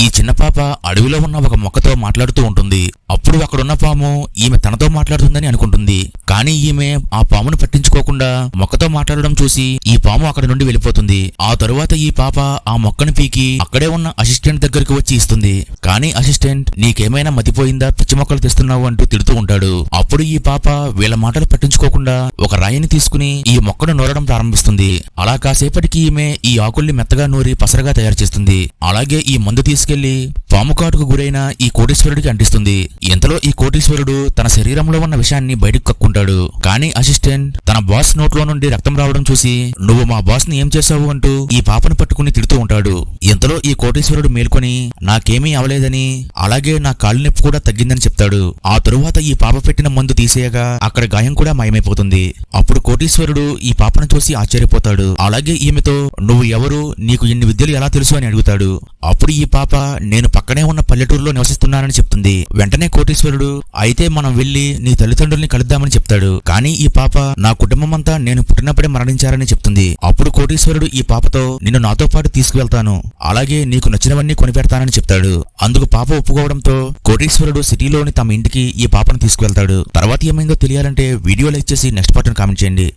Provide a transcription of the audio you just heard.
ఈ చిన్న పాప అడవిలో ఉన్న ఒక మొక్కతో మాట్లాడుతూ ఉంటుంది. అప్పుడు అక్కడున్న పాము ఈమె తనతో మాట్లాడుతుందని అనుకుంటుంది. కానీ ఈమె ఆ పామును పట్టించుకోకుండా మొక్కతో మాట్లాడడం చూసి ఈ పాము అక్కడ నుండి వెళ్ళిపోతుంది. ఆ తరువాత ఈ పాప ఆ మొక్కను పీకి అక్కడే ఉన్న అసిస్టెంట్ దగ్గరికి వచ్చి ఇస్తుంది. కానీ అసిస్టెంట్ నీకేమైనా మతిపోయిందా? పిచ్చి మొక్కలు తెస్తున్నావు అంటూ తిడుతూ ఉంటాడు. అప్పుడు ఈ పాప వీళ్ళ మాటలు పట్టించుకోకుండా ఒక రాయిని తీసుకుని ఈ మొక్కను నూరడం ప్రారంభిస్తుంది. అలా కాసేపటికి ఈమె ఈ ఆకుల్ని మెత్తగా నూరి పసరగా తయారు చేస్తుంది. అలాగే ఈ మందు తీసుకెళ్ళి పాముకాటుకు గురైన ఈ కోటీశ్వరుడికి అంటిస్తుంది. ఇంతలో ఈ కోటీశ్వరుడు తన శరీరంలో ఉన్న విషయాన్ని బయటకు కక్కుంటాడు. కానీ అసిస్టెంట్ తన బాస్ నోట్లో నుండి రక్తం రావడం చూసి నువ్వు మా బాస్ని ఏం చేశావు? అంటూ ఈ పాపను పట్టుకుని తిడుతూ ఉంటాడు. ఇంతలో ఈ కోటేశ్వరుడు మేల్కొని నాకేమీ అవలేదని అలాగే నా కాళ్ళు నొప్పి కూడా తగ్గిందని చెప్తాడు. ఆ తరువాత ఈ పాప పెట్టిన మందు తీసేయగా అక్కడ గాయం కూడా మాయమైపోతుంది. అప్పుడు కోటీశ్వరుడు ఈ పాపను చూసి ఆశ్చర్యపోతాడు. అలాగే ఈమెతో నువ్వు ఎవరు? నీకు ఇన్ని విద్యలు ఎలా తెలుసు? అని అడుగుతాడు. అప్పుడు ఈ పాప నేను పక్కనే ఉన్న పల్లెటూరులో నివసిస్తున్నానని చెప్తుంది. వెంటనే కోటీశ్వరుడు అయితే మనం వెళ్ళి నీ తల్లిదండ్రుల్ని కలుద్దామని చెప్తాడు. కానీ ఈ పాప నా కుటుంబం అంతా నేను పుట్టినప్పుడే మరణించారని చెప్తుంది. అప్పుడు కోటీశ్వరుడు ఈ పాపతో నిన్ను నాతో పాటు తీసుకువెళ్తాను. అలాగే నీకు నచ్చినవన్నీ కొనిపెడతానని చెప్తాడు. అందుకు పాప ఒప్పుకోవడంతో కోటీశ్వరుడు సిటీలోని తమ ఇంటికి ఈ పాపను తీసుకువెళ్తాడు. తర్వాత ఏమైందో తెలియాలంటే వీడియో లైక్ చేసి నెక్స్ట్ పార్ట్ కామెంట్ చేయండి.